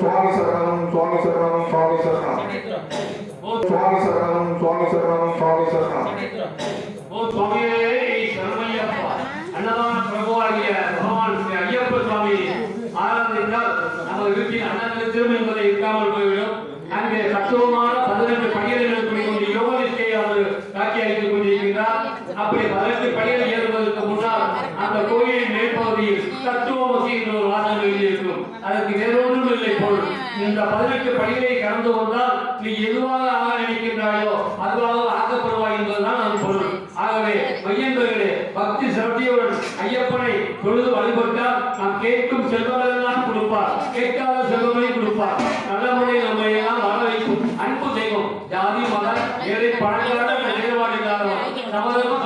சுவாமி சரணம் சுவாமி சரணம் சுவாமி சரணம். சுவாமி சரணம் சுவாமி சரணம் சுவாமி சரணம். ஓ சுவாமியே சரணையப்பா அன்னதான பிரபுவாகிய பகவான் ஸ்ரீ ஐயப்ப சுவாமி நமது வீட்டில் என்பதை இருக்காமல் போய்விடும். அங்கே தத்துவமான பதினெட்டு படிகளை கொண்டு யோக நிஷ்டையை அவர் அளித்துக் அப்படி பதினெட்டு ஏறுவதற்கு அந்த கோயிலின் மேற்பகுதியில் தத்துவமசி என்ற ஒரு வாசகம் எழுதியிருக்கும் அதற்கு வேறொன்றும் இல்லை பொருள் இந்த பதினெட்டு படிகளை கடந்து வந்தால் நீ எதுவாக ஆக நினைக்கின்றாயோ அதுவாக ஆக்கப்படுவாய் என்பதுதான் அதன் பொருள். ஆகவே மையன்பர்களே பக்தி சிரத்தையுடன் ஐயப்பனை பொழுது வழிபட்டால் நாம் கேட்கும் செல்வங்களெல்லாம் கொடுப்பார். கேட்காத செல்வங்களை கொடுப்பார். நல்ல முறை நம்மை எல்லாம் வாழ வைக்கும். அன்பு செய்வோம் ஜாதி மத ஏழை பழங்கால நிலைப்பாடு சமதமும்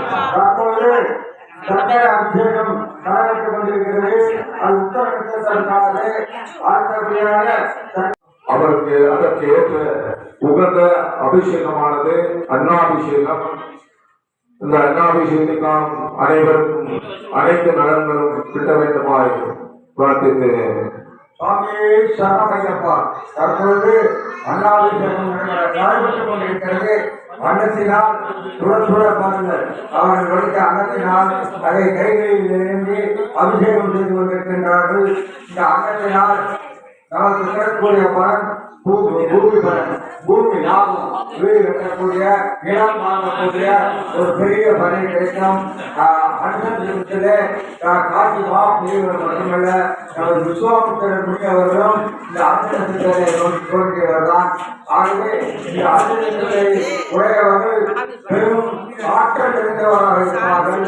சக்கர அபிஷேகம் நடைபெற்றுக் கொண்டிருக்கிறது அது உத்தரப்பிரதேசத்திற்கானது அடுத்தபடியாக அவருக்கு அதற்கு ஏற்ற உகந்த அபிஷேகமானது அன்னாபிஷேகம். இந்த அன்னாபிஷேகத்துக்கான அனைவருக்கும் அனைத்து நலன்களும் கிட்ட வேண்டுமாய் பிரார்த்தித்து சுவாமி சரணமையப்பா. தற்பொழுது அண்ணாபிஷேகம் நடைபெற்றுக் கொண்டிருக்கிறது அன்னத்தினால் சுட சுட பாருங்கள். அவர்கள் கொடுத்த அன்னத்தினால் அதை கைகளில் ஏந்தி அபிஷேகம் செய்து கொண்டிருக்கின்றார்கள். இந்த அன்னத்தினால் நமக்கு கிடைக்கக்கூடிய பலன் பூமி பூமி பலன். பூமி லாபம் வீடு கட்டக்கூடிய நிலம் வாங்கக்கூடிய ஒரு பெரிய பலன் கிடைக்கும். அன்னத்திலே காட்சி மட்டுமல்ல நமது விஸ்வாமித்திரர் முனியவர்களும் இந்த அன்னத்திலே தோன்றியவர் தான் ஆகவே இந்த அன்னத்திலே உடையவர்கள் பெரும் ஆற்றல் நிறைந்தவராக இருக்கிறார்கள்.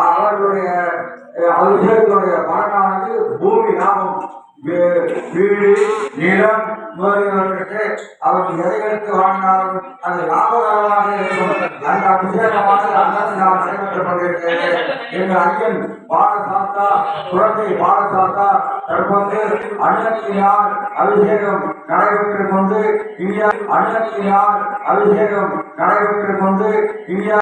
அவர்களுடைய அஹ், அபிஷேகத்தினுடைய பூமி லாபம் வீடு நிலம் நோயினர்களுக்கு அவர் எதை எடுத்து வாழ்ந்தாலும் அது லாபகரமாக இருக்கும். அந்த அபிஷேகமாக நாம் நடைபெற்றுக் கொண்டிருக்கிறது எங்கள் ஐயன் பாரசாத்தா குழந்தை பாரசாத்தா தற்போது அண்ணத்தினால் அபிஷேகம் நடைபெற்றுக் கொண்டு இந்தியா அண்ணத்தினால் அபிஷேகம் நடைபெற்றுக் கொண்டு இந்தியா